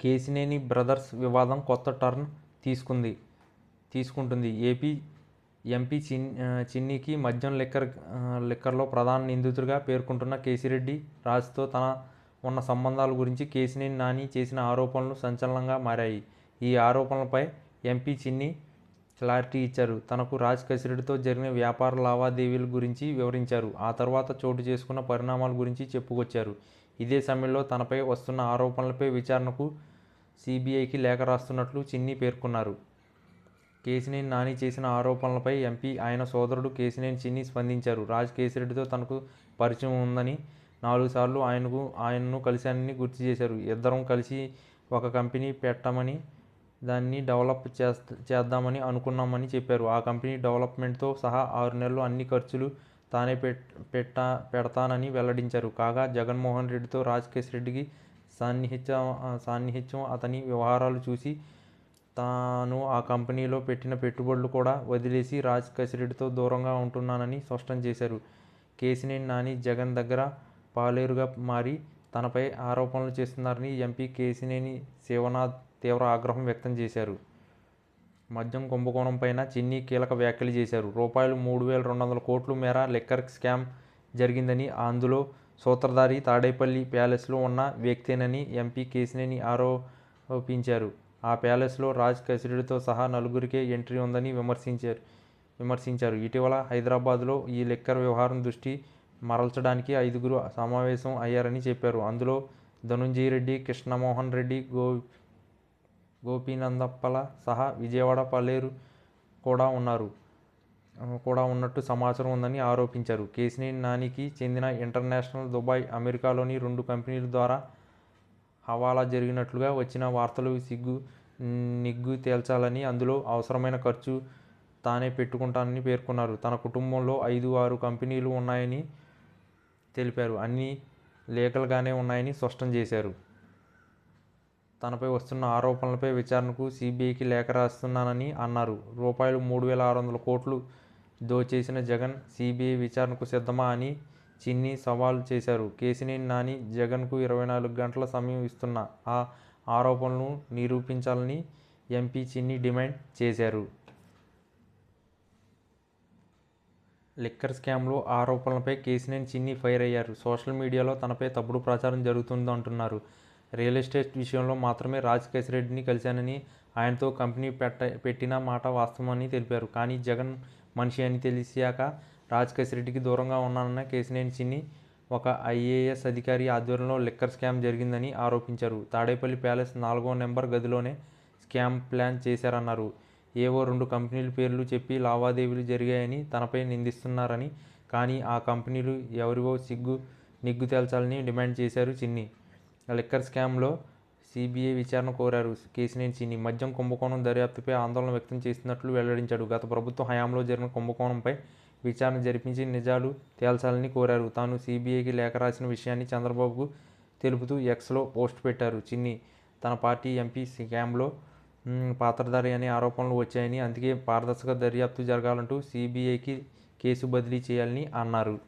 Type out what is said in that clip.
Kesineni brothers వివాదం కొత్త turn తీసుకుంది తీసుకుంటుంది. ఏపీ ఎంపీ చిన్ చిన్నికి మద్యం లిక్కర్ లిక్కర్లో ప్రధాన నిందితుడిగా పేర్కొంటున్న కేసిరెడ్డి రాజుతో తన ఉన్న సంబంధాల గురించి కేసినేని నాని చేసిన ఆరోపణలు సంచలనంగా మారాయి. ఈ ఆరోపణలపై ఎంపీ చిన్ని క్లారిటీ ఇచ్చారు. తనకు రాజ్ కసిరెడ్డితో జరిగిన వ్యాపార లావాదేవీల గురించి వివరించారు. ఆ తర్వాత చోటు చేసుకున్న పరిణామాల గురించి చెప్పుకొచ్చారు. ఇదే సమయంలో తనపై వస్తున్న ఆరోపణలపై విచారణకు సిబిఐకి లేఖ రాస్తున్నట్లు చిన్ని పేర్కొన్నారు. కేసినేని నాని చేసిన ఆరోపణలపై ఎంపీ ఆయన సోదరుడు కేసినేని చిన్ని స్పందించారు. రాజ్ కేసిరెడ్డితో తనకు పరిచయం ఉందని నాలుగు సార్లు ఆయనకు ఆయనను కలిశానని గుర్తు చేశారు. ఇద్దరం కలిసి ఒక కంపెనీ పెట్టమని దాన్ని డెవలప్ చేస్తా చేద్దామని అనుకున్నామని చెప్పారు. ఆ కంపెనీ డెవలప్మెంట్తో సహా ఆరు నెలలు అన్ని ఖర్చులు తానే పెట్ పెట్టా పెడతానని వెల్లడించారు. కాగా జగన్మోహన్ రెడ్డితో రాజకేష్ రెడ్డికి సాన్నిహిత్యం సాన్నిహిత్యం అతని వ్యవహారాలు చూసి తాను ఆ కంపెనీలో పెట్టిన పెట్టుబడులు కూడా వదిలేసి రాజ్ కసిరెడ్డితో దూరంగా ఉంటున్నానని స్పష్టం చేశారు. కేసినేని నాని జగన్ దగ్గర పాలేరుగా మారి తనపై ఆరోపణలు చేస్తున్నారని ఎంపీ కేసినేని శివనాథ్ తీవ్ర ఆగ్రహం వ్యక్తం చేశారు. మద్యం కుంభకోణం పైన చిన్ని కీలక వ్యాఖ్యలు చేశారు. రూపాయలు మూడు వేల రెండు వందల కోట్ల మేర లిక్కర్ స్కామ్ జరిగిందని అందులో సూత్రధారి తాడేపల్లి ప్యాలెస్లో ఉన్న వ్యక్తేనని ఎంపీ కేసినేని ఆరోపించారు. ఆ ప్యాలెస్లో రాజ్ కసిరెడ్డితో సహా నలుగురికే ఎంట్రీ ఉందని విమర్శించారు. విమర్శించారు. ఇటీవల హైదరాబాద్లో ఈ లిక్కర్ వ్యవహారం దృష్టి మరల్చడానికి ఐదుగురు సమావేశం అయ్యారని చెప్పారు. అందులో ధనుంజయ రెడ్డి కృష్ణమోహన్ రెడ్డి గో గోపీనందప్పల సహా విజయవాడ పల్లేరు కూడా ఉన్నారు. కూడా ఉన్నట్టు సమాచారం ఉందని ఆరోపించారు. కేసినేని నానికి చెందిన ఇంటర్నేషనల్ దుబాయ్ అమెరికాలోని రెండు కంపెనీల ద్వారా హవాలా జరిగినట్లుగా వచ్చిన వార్తలు సిగ్గు నిగ్గు తేల్చాలని అందులో అవసరమైన ఖర్చు తానే పెట్టుకుంటానని పేర్కొన్నారు. తన కుటుంబంలో ఐదు ఆరు కంపెనీలు ఉన్నాయని తెలిపారు. అన్నీ లేఖలుగానే ఉన్నాయని స్పష్టం చేశారు. తనపై వస్తున్న ఆరోపణలపై విచారణకు సిబిఐకి లేఖ రాస్తున్నానని అన్నారు. రూపాయలు మూడు వేల ఆరు వందల కోట్లు దోచేసిన జగన్ సిబిఐ విచారణకు సిద్ధమా అని చిన్ని సవాల్ చేశారు. కేసినేని నాని జగన్కు ఇరవై నాలుగు గంటల సమయం ఇస్తున్న. ఆ ఆరోపణలను నిరూపించాలని ఎంపీ చిన్ని డిమాండ్ చేశారు. లిక్కర్ స్కామ్లో ఆరోపణలపై కేసినేని చిన్ని ఫైర్ అయ్యారు. సోషల్ మీడియాలో తనపై తప్పుడు ప్రచారం జరుగుతుందంటున్నారు. రియల్ ఎస్టేట్ విషయంలో మాత్రమే రాజ్ రెడ్డిని కలిశానని ఆయనతో కంపెనీ పెట్ట పెట్టిన మాట వాస్తవమని తెలిపారు. కానీ జగన్ మనిషి అని తెలిసాక రాజ్ రెడ్డికి దూరంగా ఉన్నానన్న కేసినేని చిన్ని ఒక ఐఏఎస్ అధికారి ఆధ్వర్యంలో లిక్కర్ స్కామ్ జరిగిందని ఆరోపించారు. తాడేపల్లి ప్యాలెస్ నాలుగో నెంబర్ గదిలోనే స్కామ్ ప్లాన్ చేశారన్నారు. ఏవో రెండు కంపెనీల పేర్లు చెప్పి లావాదేవీలు జరిగాయని తనపై నిందిస్తున్నారని కానీ ఆ కంపెనీలు ఎవరివో సిగ్గు నిగ్గు తేల్చాలని డిమాండ్ చేశారు చిన్ని. లిక్కర్ స్కామ్లో సిబిఐ విచారణ కోరారు. కేసినేని చిన్ని మద్యం కుంభకోణం దర్యాప్తుపై ఆందోళన వ్యక్తం చేస్తున్నట్లు వెల్లడించాడు. గత ప్రభుత్వ హయాంలో జరిగిన కుంభకోణంపై విచారణ జరిపించి నిజాలు తేల్చాలని కోరారు. తాను సిబిఐకి లేఖ రాసిన విషయాన్ని చంద్రబాబుకు తెలుపుతూ ఎక్స్లో పోస్ట్ పెట్టారు. చిన్ని తన పార్టీ ఎంపీ స్కామ్లో పాత్రధారి అనే ఆరోపణలు వచ్చాయని అందుకే పారదర్శక దర్యాప్తు జరగాలంటూ సిబిఐకి కేసు బదిలీ చేయాలని అన్నారు.